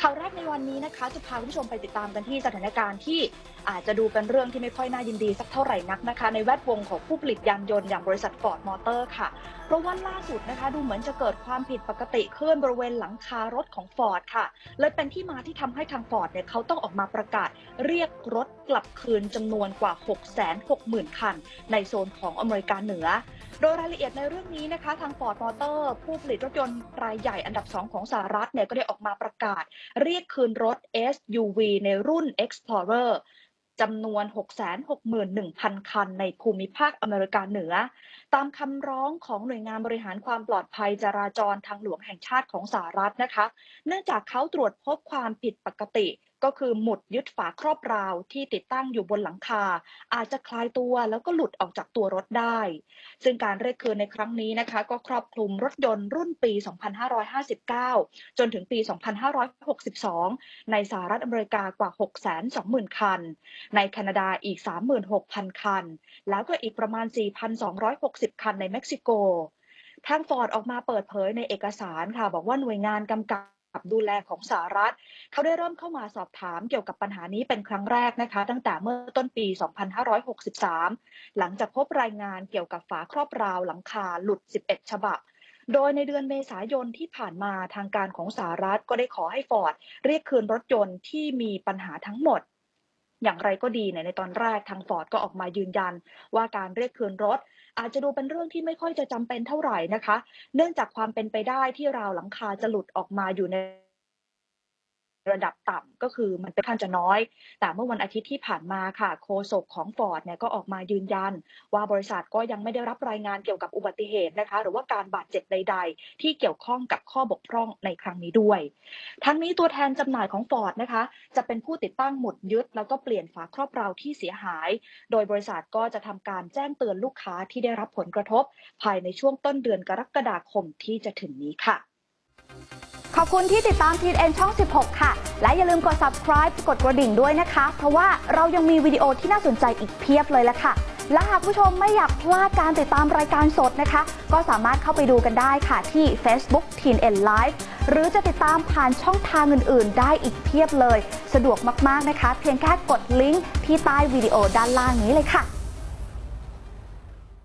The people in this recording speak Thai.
ข่าวแรกในวันนี้นะคะจะพาคุณผู้ชมไปติดตามกันที่สถานการณ์ที่อาจจะดูเป็นเรื่องที่ไม่ค่อยน่ายินดีสักเท่าไหร่นักนะคะ ในแวดวงของผู้ผลิตยานยนต์อย่างบริษัทฟอร์ดมอเตอร์ค่ะเพราะว่าล่าสุดนะคะดูเหมือนจะเกิดความผิดปกติขึ้นบริเวณหลังคารถของฟอร์ดค่ะ เลยเป็นที่มาที่ทำให้ทางฟอร์ดเนี่ยเขาต้องออกมาประกาศเรียกรถกลับคืนจำนวนกว่า 660,000 คัน ในโซนของอเมริกาเหนือ โดยรายละเอียดในเรื่องนี้นะคะทาง Ford Motor ผู้ผลิตรถยนต์รายใหญ่อันดับ 2 ของสหรัฐเนี่ยก็ได้ออกมาประกาศ เรียกคืนรถ SUV ในรุ่น Explorer จำนวน 661,000 คันในภูมิภาคอเมริกาเหนือ ตามคำร้องของหน่วยงานบริหารความปลอดภัยจราจรทางหลวงแห่งชาติของสหรัฐนะคะ เนื่องจากเขาตรวจพบความผิดปกติก็คือหมุดยึดฝาครอบราวที่ติดตั้งอยู่บนหลังคา อาจจะคลายตัวแล้วก็หลุดออกจากตัวรถได้ ซึ่งการเรียกคืนในครั้งนี้นะคะ ก็ครอบคลุมรถยนต์รุ่นปี 2559 จนถึงปี 2562 ในสหรัฐอเมริกากว่า 620,000 คัน ในแคนาดาอีก 36,000 คัน แล้วก็อีกประมาณ 4,260 คันในเม็กซิโกทางฟอร์ดออกมาเปิดเผยในเอกสารค่ะ บอกว่าหน่วยงานกำกับ ดูแลของสหรัฐ เขาได้เริ่มเข้ามาสอบถามเกี่ยวกับปัญหานี้เป็นครั้งแรกนะคะ ตั้งแต่เมื่อต้นปี 2563 หลังจากพบรายงานเกี่ยวกับฝาครอบราวหลังคาหลุด 11 ฉบับ โดยในเดือนเมษายนที่ผ่านมาทางการของสหรัฐก็ได้ขอให้ฟอร์ดเรียกคืนรถยนต์ที่มีปัญหาทั้งหมด อย่างไรก็ดีเนี่ยในตอนแรกทางฟอร์ดก็ออกมายืนยัน ว่าการเรียกคืนรถ อาจจะดูเป็นเรื่องที่ไม่ค่อยจะจำเป็นเท่าไหร่นะคะ เนื่องจากความเป็นไปได้ที่ราวหลังคาจะหลุดออกมาอยู่ใน ระดับต่ำก็คือมันเป็นค่อนจะน้อย แต่เมื่อวันอาทิตย์ที่ผ่านมาค่ะโฆษกของฟอร์ดเนี่ยก็ออกมายืนยัน ว่าบริษัทก็ยังไม่ได้รับรายงานเกี่ยวกับอุบัติเหตุนะคะ หรือว่าการบาดเจ็บใด ๆ ที่เกี่ยวข้องกับข้อบกพร่องในครั้งนี้ด้วย ทั้งนี้ตัวแทนจำหน่ายของฟอร์ดนะคะ จะเป็นผู้ติดตั้งหมุดยึด แล้วก็เปลี่ยนฝาครอบราวที่เสียหาย โดยบริษัทก็จะทำการแจ้งเตือนลูกค้าที่ได้รับผลกระทบ ภายในช่วงต้นเดือนกรกฎาคมที่จะถึงนี้ค่ะ ขอบคุณที่ติดตามทีเอ็นช่อง 16 ค่ะ และอย่าลืมกด subscribe กดกระดิ่งด้วยนะคะ เพราะว่าเรายังมีวิดีโอที่น่าสนใจอีกเพียบเลยละค่ะ และหากผู้ชมไม่อยากพลาดการติดตามรายการสดนะคะ ก็สามารถเข้าไปดูกันได้ค่ะที่ Facebook Teen N Live หรือจะติดตามผ่านช่องทางอื่น ๆ ได้อีกเพียบเลย สะดวกมาก ๆ นะคะ เพียงแค่กดลิงก์ที่ใต้วิดีโอด้านล่างนี้เลยค่ะ